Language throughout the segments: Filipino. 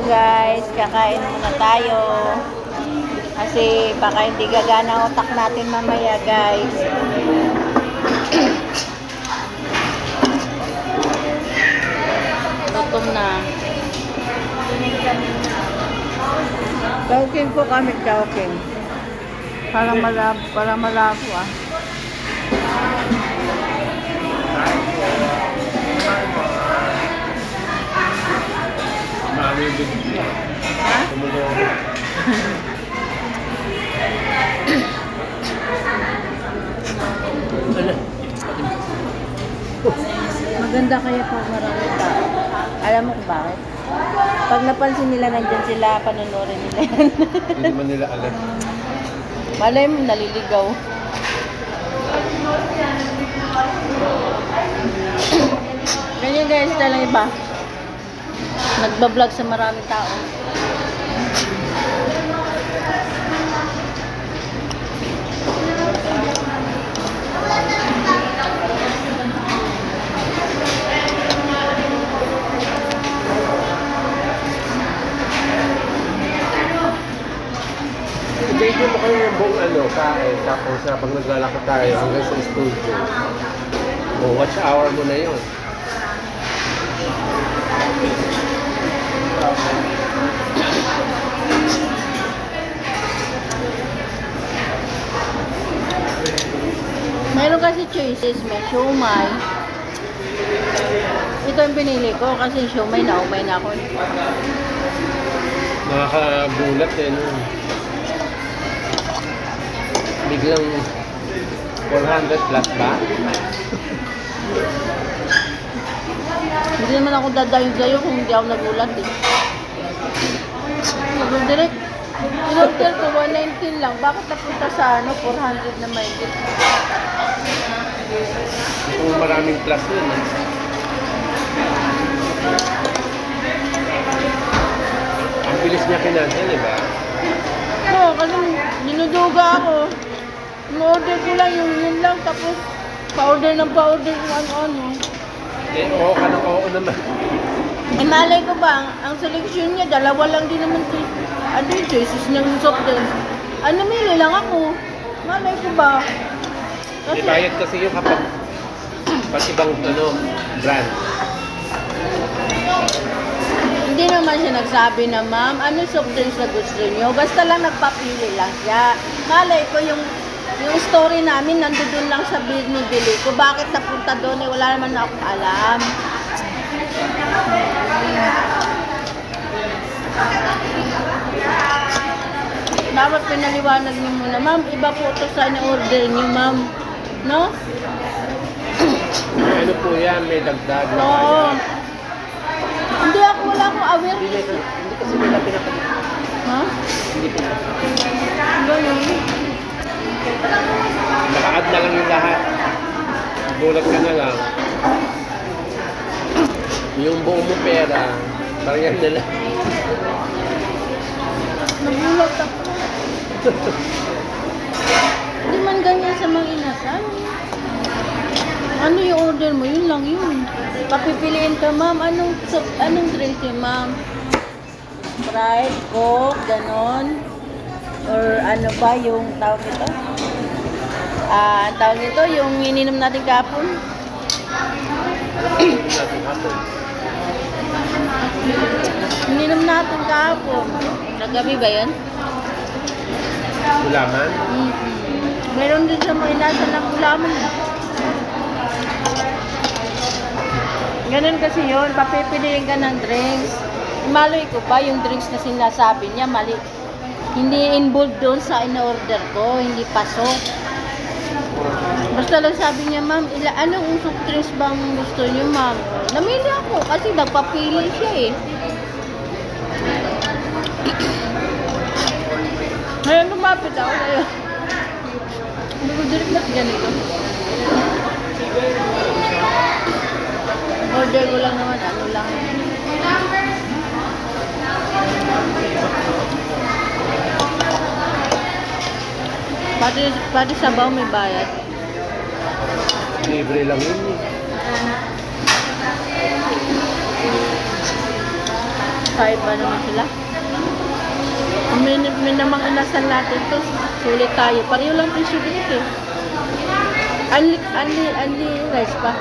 Guys, kakain muna tayo. Kasi baka hindi gagana ang utak natin mamaya guys. Gutom na. Chowking po kami, chowking. Para malabo, para malabo ah. Marami yung bibig niya. Ha? Tumulo. Maganda kaya po marami tao. Alam mo kung bakit? Pag napansin nila nandyan sila, panonorin nila yan. Hindi man nila alam. Malay mo, naliligaw. Ganyan guys, lang iba. Nagbablog sa maraming tao. Video mo kayo yung buong ano, kain, tapos habang naglalakad tayo hanggang sa studio. O, watch hour mo na yun. Meron kasi choices, may siomay. Ito yung pinili ko kasi siomay na umay na ako. Nakakagulat eh, no? Biglang 400 plus ba? Hindi naman ako dadayon sa'yo kung hindi ako nagulat eh. Sabi direct, in-order ko 119 lang. Bakit napunta sa ano, 400 na may Kung maraming plus yun eh. Ang bilis niya kinansel, di ba? Oo, kasi ninuduga ako. In-order ko lang yung yun lang, tapos pa-order ng pa-order kung ano-ano. Eh, oo ka ng oo naman. Eh, malay ko ba, ang, ang seleksyon niya, dalawa lang din naman si, ano yung choices ng soft drinks. Ano, mili lang ako. Malay ko ba? May bayad kasi yung kapag pag ibang ano, brand. Hindi naman siya nagsabi na, ma'am, ano soft drinks na gusto niyo? Basta lang nagpapili lang siya. Malay ko yung yung story namin nandoon lang sa binibili ko. Bakit napunta doon eh? Wala naman akong alam. Dapat pinaliwanag niyo muna, ma'am, iba po ito sa in-order niyo, ma'am. No? Ano po yan, may dagdag na Oo. bayad. Hindi ako, wala akong aware. Hindi, nila- hindi kasi nila pinapag... Ha? Hindi po. Ganun. Naka-add na lang yung lahat. Bulat ka na lang. Yung buong mo pera, parang yan na lang. Nagulat ako. Hindi man ganyan sa mga inasal. Ano yung order mo? Yun lang yun. Papipiliin ka, ma'am. Anong, anong drink yun, ma'am? Sprite, Coke, ganon. Or ano ba yung tawag nito? Ah, ang tawag nito, yung ininom natin kapon. Ininom natin kapon. Nagabi ba yun? Gulaman. mm Meron din sa mga inasa ng ulaman. Ganun kasi yun, papipiliin ka ng drinks. Maloy ko pa yung drinks na sinasabi niya, mali. Hindi involved doon sa in-order ko, hindi pasok. Basta lang sabi niya, ma'am, ila, anong usok drinks bang gusto niyo, ma'am? Namili ako kasi nagpapili siya eh. Ngayon lumapit ako ngayon. Hindi ko direct na ganito. Order ko lang naman, ano lang. Pati, pati sabaw may bayad. Libre lang yun eh. nasa iba naman sila. May, may namang inasal natin to. Sulit tayo. Pareho lang presyo dito eh. Anli, anli, anli rice pa.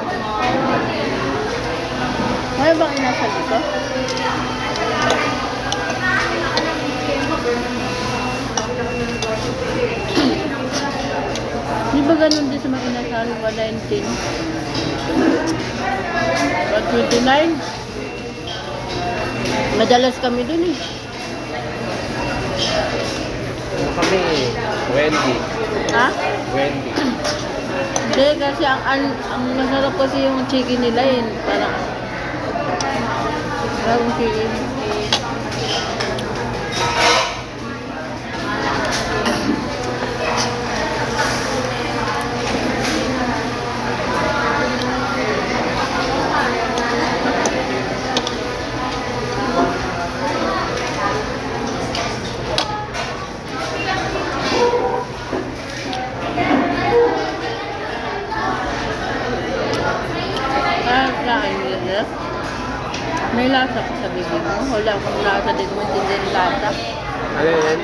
May bang inasal dito? Ba ganun din sa mga inasal? 119. 129. Madalas kami dun eh. Ano kami, Wendy. Ha? Wendy. Hindi, kasi ang, ang, ang masarap kasi yung chicken nila yun. Parang, parang chicken. Mo. Wala akong lasa dito. Maintindihan yung lasa. Ano yan?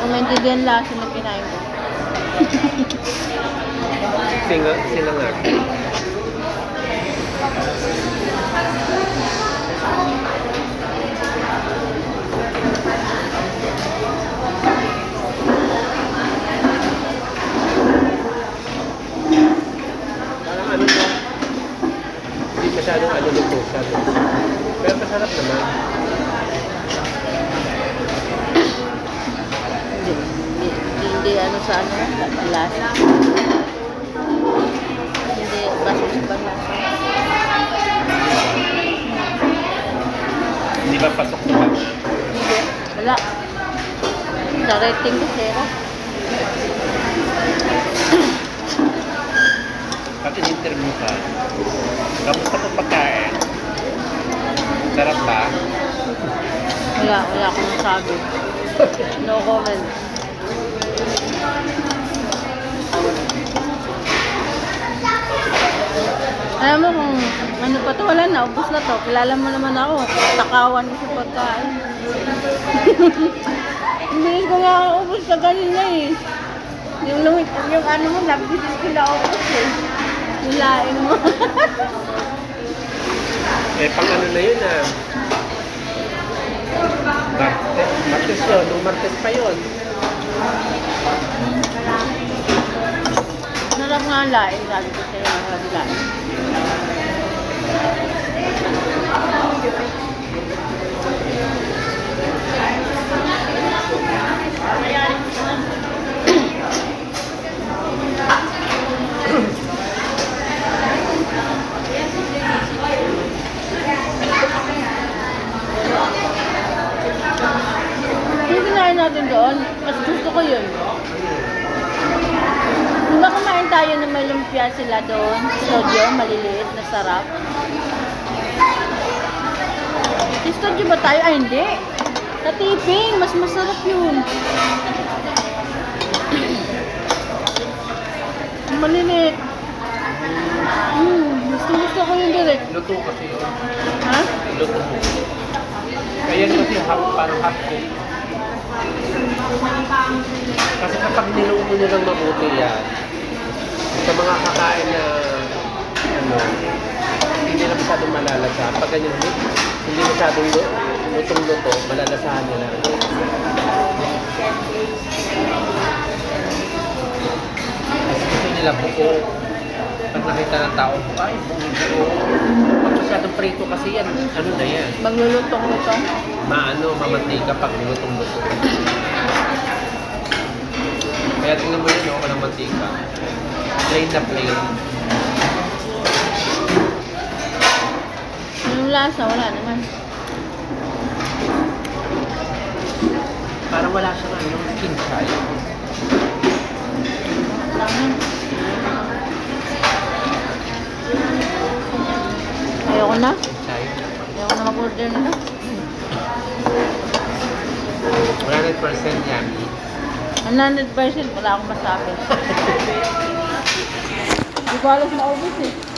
Kung maintindihan yung lasa na kinain ko. Singa, sinangag. Parang ano to? Hindi masyadong ano luto siya. no? Pero masarap naman. Hindi, hindi, hindi ano sa ano, sa lasa. Hindi, baso sa panlasa. Hindi ba pasok naman? Hindi, wala. Sa rating ko, zero. Pati in-interview ka. Kamusta po pagkain? Sarap ba? Wala, wala akong masabi. No comment. Alam mo kung ano pa to, wala na, ubos na to. Kilala mo naman ako. Takawan ko sa pagkain. Hindi ko nga ubos ka kanina eh. Yung, lumit, yung ano mo, nabibisis ko na ubos eh. Yung laing mo. Eh, pang ano na yun ah. Martes, Martes yun. Nung Martes pa yun. Sarap nga ang laing, sabi ko sa'yo, ang laing. Yung kinain natin doon, mas gusto ko yun. Di ba kumain tayo ng may lumpia sila doon? Studio, maliliit, na sarap. Sa studio ba tayo? Ay, hindi. Sa tipping, mas masarap yun. maliliit. Hmm, gusto gusto ko yung direct. Luto kasi yun. Ha? Luto. Kaya kasi half, parang half cook. Kasi kapag niluto nyo ng mabuti yan, sa mga kakain na ano, hindi nila masyadong malalasa. Pag ganyan, hindi, masyadong lu- lutong-luto, malalasahan nila. Kasi gusto nila buo. Pag nakita ng tao, ay, buo. Pag masyadong prito kasi yan, ano na yan? Maglulutong-lutong. Maano, mamantika pag lutong-luto. Kaya tingnan mo yun, oh, walang mantika. Plain na plain. Lasa, wala naman. Parang wala siyang ano, kinsay. Wala naman. Ayoko na. Kinsay. Ayoko na mag-order nila. 100% yummy. 100% wala akong masabi. Hindi ko alam na ubus eh.